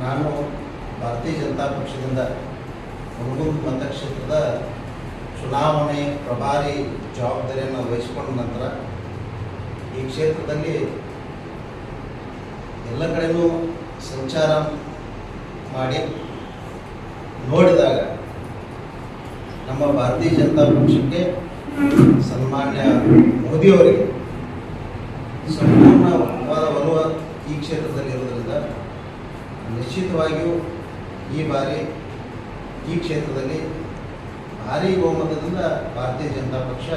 ನಾನು ಭಾರತೀಯ ಜನತಾ ಪಕ್ಷದಿಂದ ಹುಣಗುಂದ ಮತಕ್ಷೇತ್ರದ ಚುನಾವಣೆ ಪ್ರಭಾರಿ ಜವಾಬ್ದಾರಿಯನ್ನು ವಹಿಸಿಕೊಂಡ ನಂತರ ಈ ಕ್ಷೇತ್ರದಲ್ಲಿ ಎಲ್ಲ ಕಡೆಯೂ ಸಂಚಾರ ಮಾಡಿ ನೋಡಿದಾಗ ನಮ್ಮ ಭಾರತೀಯ ಜನತಾ ಪಕ್ಷಕ್ಕೆ ಸನ್ಮಾನ್ಯ ಮೋದಿಯವರಿಗೆ ಸಂಪೂರ್ಣವಾದ ಬರುವ ಈ ಕ್ಷೇತ್ರದಲ್ಲಿರುವುದರಿಂದ ನಿಶ್ಚಿತವಾಗಿಯೂ ಈ ಬಾರಿ ಈ ಕ್ಷೇತ್ರದಲ್ಲಿ ಭಾರೀ ಬಹುಮತದಿಂದ ಭಾರತೀಯ ಜನತಾ ಪಕ್ಷ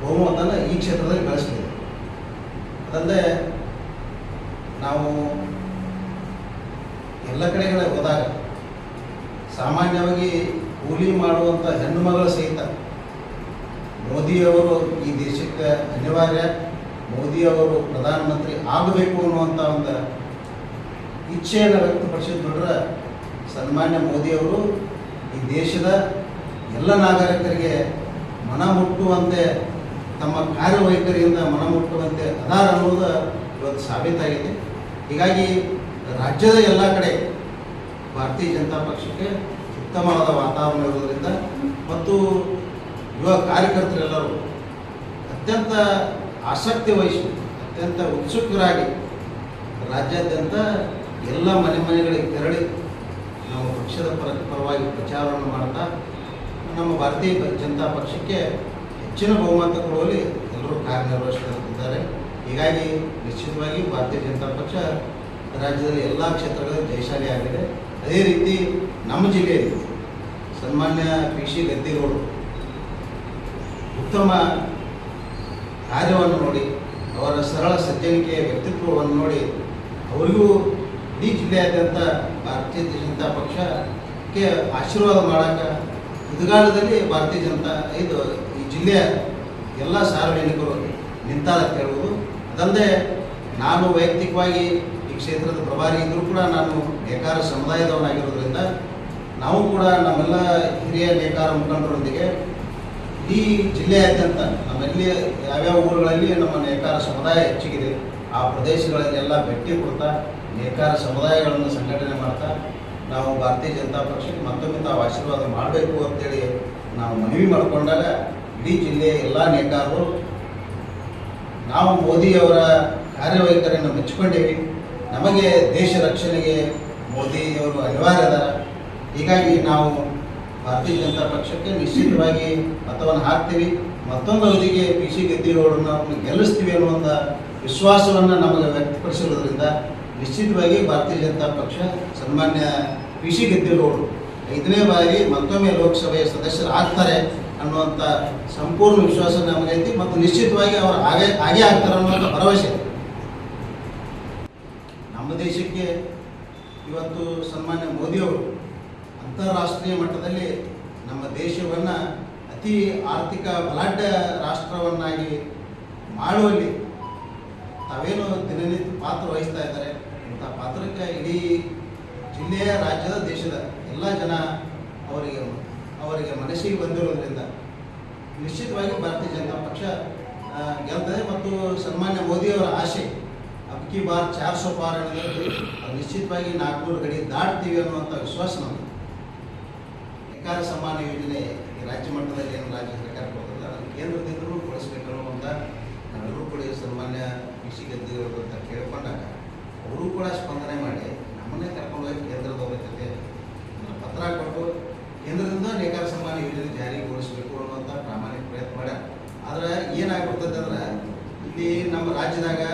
ಬಹುಮತನ ಈ ಕ್ಷೇತ್ರದಲ್ಲಿ ಗಳಿಸ್ತಿದೆ ಅದಲ್ಲದೆ ನಾವು ಎಲ್ಲ ಕಡೆಗಳ ಹೋದಾಗ ಸಾಮಾನ್ಯವಾಗಿ ಕೂಲಿ ಮಾಡುವಂಥ ಹೆಣ್ಣು ಮಗಳು ಸಹಿತ ಮೋದಿಯವರು ಈ ದೇಶಕ್ಕೆ ಅನಿವಾರ್ಯ, ಮೋದಿಯವರು ಪ್ರಧಾನಮಂತ್ರಿ ಆಗಬೇಕು ಅನ್ನುವಂಥ ಒಂದು ಇಚ್ಛೆಯನ್ನು ವ್ಯಕ್ತಪಡಿಸಿದ ನೋಡ್ರೆ, ಸನ್ಮಾನ್ಯ ಮೋದಿಯವರು ಈ ದೇಶದ ಎಲ್ಲ ನಾಗರಿಕರಿಗೆ ಮನ ಮುಟ್ಟುವಂತೆ ತಮ್ಮ ಕಾರ್ಯವೈಖರಿಯಿಂದ ಮನ ಮುಟ್ಟುವಂತೆ ಅದಾರ ಅನ್ನೋದು ಇವತ್ತು ಸಾಬೀತಾಗಿದೆ. ಹೀಗಾಗಿ ರಾಜ್ಯದ ಎಲ್ಲ ಕಡೆ ಭಾರತೀಯ ಜನತಾ ಪಕ್ಷಕ್ಕೆ ಉತ್ತಮವಾದ ವಾತಾವರಣ ಇರೋದರಿಂದ ಮತ್ತು ಯುವ ಕಾರ್ಯಕರ್ತರೆಲ್ಲರೂ ಅತ್ಯಂತ ಆಸಕ್ತಿ ವಹಿಸಿ, ಅತ್ಯಂತ ಉತ್ಸುಕರಾಗಿ ರಾಜ್ಯಾದ್ಯಂತ ಎಲ್ಲ ಮನೆ ಮನೆಗಳಿಗೆ ತೆರಳಿ ನಾವು ಪಕ್ಷದ ಪರ, ಪರವಾಗಿ ಪ್ರಚಾರವನ್ನು ಮಾಡ್ತಾ, ನಮ್ಮ ಭಾರತೀಯ ಜನತಾ ಪಕ್ಷಕ್ಕೆ ಹೆಚ್ಚಿನ ಬಹುಮತ ಕೊಡುವಲ್ಲಿ ಎಲ್ಲರೂ ಕಾರ್ಯನಿರ್ವಹಿಸುತ್ತಿದ್ದಾರೆ. ಹೀಗಾಗಿ ನಿಶ್ಚಿತವಾಗಿ ಭಾರತೀಯ ಜನತಾ ಪಕ್ಷ ರಾಜ್ಯದಲ್ಲಿ ಎಲ್ಲ ಕ್ಷೇತ್ರಗಳಲ್ಲಿ ಜಯಶಾಲಿ ಆಗಿದೆ. ಅದೇ ರೀತಿ ನಮ್ಮ ಜಿಲ್ಲೆಯಲ್ಲಿ ಸನ್ಮಾನ್ಯ ಪಿ ಸಿ ಗದ್ದಿಗೌಡರು ಉತ್ತಮ ಕಾರ್ಯವನ್ನು ನೋಡಿ, ಅವರ ಸರಳ ಸಜ್ಜನಿಕೆಯ ವ್ಯಕ್ತಿತ್ವವನ್ನು ನೋಡಿ, ಅವರಿಗೂ ಇಡೀ ಜಿಲ್ಲೆಯಾದ್ಯಂತ ಭಾರತೀಯ ಜನತಾ ಪಕ್ಷಕ್ಕೆ ಆಶೀರ್ವಾದ ಮಾಡೋಕ್ಕೆ ಉದ್ಗಾಲದಲ್ಲಿ ಭಾರತೀಯ ಜನತಾ ಇದು ಈ ಜಿಲ್ಲೆಯ ಎಲ್ಲ ಸಾರ್ವಜನಿಕರು ನಿಂತಾರ ಕೇಳುವುದು ಅದಲ್ಲದೆ ನಾನು ವೈಯಕ್ತಿಕವಾಗಿ ಈ ಕ್ಷೇತ್ರದ ಪ್ರಭಾರಿ ಇದ್ದರೂ ಕೂಡ ನಾನು ನೇಕಾರ ಸಮುದಾಯದವನಾಗಿರೋದ್ರಿಂದ ನಾವು ಕೂಡ ನಮ್ಮೆಲ್ಲ ಹಿರಿಯ ನೇಕಾರ ಮುಖಂಡರೊಂದಿಗೆ ಈ ಜಿಲ್ಲೆಯಾದ್ಯಂತ ನಮ್ಮಲ್ಲಿ ಯಾವ್ಯಾವ ಊರುಗಳಲ್ಲಿ ನಮ್ಮ ನೇಕಾರ ಸಮುದಾಯ ಹೆಚ್ಚಿಗಿದೆ, ಆ ಪ್ರದೇಶಗಳಲ್ಲೆಲ್ಲ ಭೇಟಿ ಕೊಡ್ತಾ ನೇಕಾರ ಸಮುದಾಯಗಳನ್ನು ಸಂಘಟನೆ ಮಾಡ್ತಾ ನಾವು ಭಾರತೀಯ ಜನತಾ ಪಕ್ಷಕ್ಕೆ ಮತ್ತೊಮ್ಮೆ ತಾವು ಆಶೀರ್ವಾದ ಮಾಡಬೇಕು ಅಂತೇಳಿ ನಾವು ಮನವಿ ಮಾಡಿಕೊಂಡಾಗ ಇಡೀ ಜಿಲ್ಲೆಯ ಎಲ್ಲ ನೇಕಾರರು ನಾವು ಮೋದಿಯವರ ಕಾರ್ಯವೈಖರಿಯನ್ನು ಮೆಚ್ಚಿಕೊಂಡೇವಿ. ನಮಗೆ ದೇಶ ರಕ್ಷಣೆಗೆ ಮೋದಿಯವರು ಅನಿವಾರ್ಯ ಅದಾರ. ಹೀಗಾಗಿ ನಾವು ಭಾರತೀಯ ಜನತಾ ಪಕ್ಷಕ್ಕೆ ನಿಶ್ಚಿತವಾಗಿ ಮತವನ್ನು ಹಾಕ್ತೀವಿ. ಮತ್ತೊಂದು ಅವಧಿಗೆ ಪಿ ಸಿ ಗದ್ದಿಗೌಡರನ್ನ ಅವ್ರನ್ನ ಗೆಲ್ಲಿಸ್ತೀವಿ ಅನ್ನುವಂಥ ವಿಶ್ವಾಸವನ್ನು ನಮಗೆ ವ್ಯಕ್ತಪಡಿಸಿರೋದ್ರಿಂದ ನಿಶ್ಚಿತವಾಗಿ ಭಾರತೀಯ ಜನತಾ ಪಕ್ಷ ಸನ್ಮಾನ್ಯ ಪಿ ಸಿ ಐದನೇ ಬಾರಿ ಮತ್ತೊಮ್ಮೆ ಲೋಕಸಭೆಯ ಸದಸ್ಯರು ಆಗ್ತಾರೆ ಅನ್ನುವಂಥ ಸಂಪೂರ್ಣ ವಿಶ್ವಾಸ ನಮಗೈತಿ ಮತ್ತು ನಿಶ್ಚಿತವಾಗಿ ಅವರು ಹಾಗೆ ಹಾಗೆ ಆಗ್ತಾರೆ ಅನ್ನೋದು ಭರವಸೆ ನಮ್ಮ ದೇಶಕ್ಕೆ ಇವತ್ತು ಸನ್ಮಾನ್ಯ ಮೋದಿಯವರು ಅಂತಾರಾಷ್ಟ್ರೀಯ ಮಟ್ಟದಲ್ಲಿ ನಮ್ಮ ದೇಶವನ್ನು ಅತಿ ಆರ್ಥಿಕ ಬಲಾಢ್ಯ ರಾಷ್ಟ್ರವನ್ನಾಗಿ ಮಾಡುವಲ್ಲಿ ತಾವೇನು ದಿನನಿತ್ಯ ಪಾತ್ರ ವಹಿಸ್ತಾ ಇದ್ದಾರೆ. ಇಂಥ ಪಾತ್ರಕ್ಕೆ ಇಡೀ ಜಿಲ್ಲೆಯ ರಾಜ್ಯದ, ದೇಶದ ಎಲ್ಲ ಜನ ಅವರಿಗೆ ಅವರಿಗೆ ಮನಸ್ಸಿಗೆ ಬಂದಿರೋದ್ರಿಂದ ನಿಶ್ಚಿತವಾಗಿ ಭಾರತೀಯ ಜನತಾ ಪಕ್ಷ ಗೆಲ್ತದೆ ಮತ್ತು ಸನ್ಮಾನ್ಯ ಮೋದಿಯವರ ಆಶೆ ಅಬ್ಕಿ ಬಾರ್ ಚಾರ್ ಸೋ ಪಾರ್ ನಿಶ್ಚಿತವಾಗಿ ನಾಲ್ಕುನೂರು ಗಡಿ ದಾಟ್ತೀವಿ ಅನ್ನುವಂಥ ವಿಶ್ವಾಸ ನಮಗೆ ಸಮ್ಮಾನ ಯೋಜನೆ ಈ ರಾಜ್ಯ ಮಟ್ಟದಲ್ಲಿ ಏನು ರಾಜ್ಯ ಸರ್ಕಾರ ಕೊಡೋದಿಲ್ಲ ಅದನ್ನು ಕೇಂದ್ರದಿಂದಲೂ ಕೊಡಿಸ್ಬೇಕು ಅನ್ನುವಂಥ ನಾವೆಲ್ಲರೂ ಕೂಡ ಈ ಸನ್ಮಾನ್ಯ ಪಿ ಸಿ ಗದ್ದಿಯವರು ಅಂತ ಕೇಳ್ಕೊಂಡಾಗ ಅವರು ಕೂಡ ಸ್ಪಂದನೆ ಮಾಡಿ ನಮ್ಮನ್ನೇ ಕರ್ಕೊಂಡು ಹೋಗಿ ಕೇಂದ್ರದವ್ರ ಜೊತೆ ಒಂದು ಪತ್ರ ಕೊಟ್ಟು ಕೇಂದ್ರದಿಂದ ನೇಕಾರ ಸಮ್ಮಾನ ಯೋಜನೆ ಜಾರಿಗೊಳಿಸಬೇಕು ಅನ್ನುವಂಥ ಪ್ರಾಮಾಣಿಕ ಪ್ರಯತ್ನ ಮಾಡ್ಯಾರ ಆದ್ರೆ ಏನಾಗ್ಬಿಡ್ತದೆ ಅಂದ್ರೆ ಇಲ್ಲಿ ನಮ್ಮ ರಾಜ್ಯದಾಗ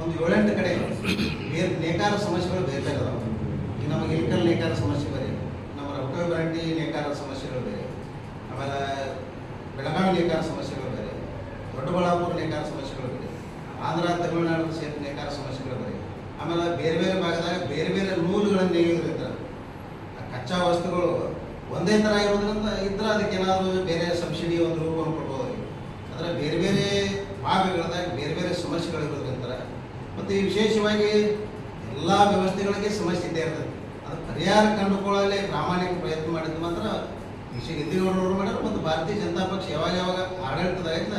ಒಂದು ಏಳೆಂಟು ಕಡೆ ನೇಕಾರ ಸಮಸ್ಯೆಗಳು ಬೇರೆ ಅದಾವ ಈಗ ನಮಗೆ ನೇಕಾರ ಸಮಸ್ಯೆ ಬೇರೆ, ನಮ್ಮ ರೊಕ್ಕ ಗ್ಯಾರಂಟಿ ನೇಕಾರ ಸಮಸ್ಯೆಗಳು ಬೇರೆ, ಆಮೇಲೆ ಬೆಳಗಾವಿ ನೇಕಾರ ಸಮಸ್ಯೆಗಳು ಬೇರೆ, ದೊಡ್ಡಬಳ್ಳಾಪುರ ನೇಕಾರ ಸಮಸ್ಯೆಗಳು ಬೇರೆ, ಆಂಧ್ರ, ತಮಿಳುನಾಡು ಸೇರಿ ನೇಕಾರ ಸಮಸ್ಯೆಗಳು ಬೇರೆ. ಆಮೇಲೆ ಬೇರೆ ಬೇರೆ ಭಾಗದಾಗ ಬೇರೆ ಬೇರೆ ನೂಲುಗಳನ್ನು ನೇಯೋದ್ರಿಂದ ಕಚ್ಚಾ ವಸ್ತುಗಳು ಒಂದೇ ಥರ ಇರೋದ್ರಿಂದ ಇದ್ರೆ ಅದಕ್ಕೆ ಏನಾದರೂ ಬೇರೆ ಸಬ್ಸಿಡಿ ಒಂದು ರೂಪವನ್ನು ಕೊಡ್ಬೋದು. ಅದರ ಬೇರೆ ಬೇರೆ ಭಾಗಗಳದಾಗ ಬೇರೆ ಬೇರೆ ಸಮಸ್ಯೆಗಳಿರೋದ್ರಿಂದ ಮತ್ತು ಈ ವಿಶೇಷವಾಗಿ ಎಲ್ಲ ವ್ಯವಸ್ಥೆಗಳಿಗೆ ಸಮಸ್ಯೆ ಇದ್ದೇ ಇರ್ತದೆ. ಅದು ಪರಿಹಾರ ಕಂಡುಕೊಳ್ಳಲು ಪ್ರಾಮಾಣಿಕ ಪ್ರಯತ್ನ ಮಾಡಿದ್ದು ಮಾತ್ರ ವಿಶೇಷ ಹಿಂದಿನವರು ಮಾಡ್ಯಾರ ಮತ್ತು ಭಾರತೀಯ ಜನತಾ ಪಕ್ಷ ಯಾವಾಗ ಯಾವಾಗ ಆಡಳಿತದಾಗಿಂದ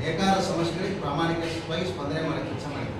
ನೇಕಾರ ಸಮಸ್ಯೆಗಳಿಗೆ ಪ್ರಾಮಾಣಿಕವಾಗಿ ಸ್ಪಂದನೆ ಮಾಡೋ ಕೆಲಸ ಮಾಡಿದೆ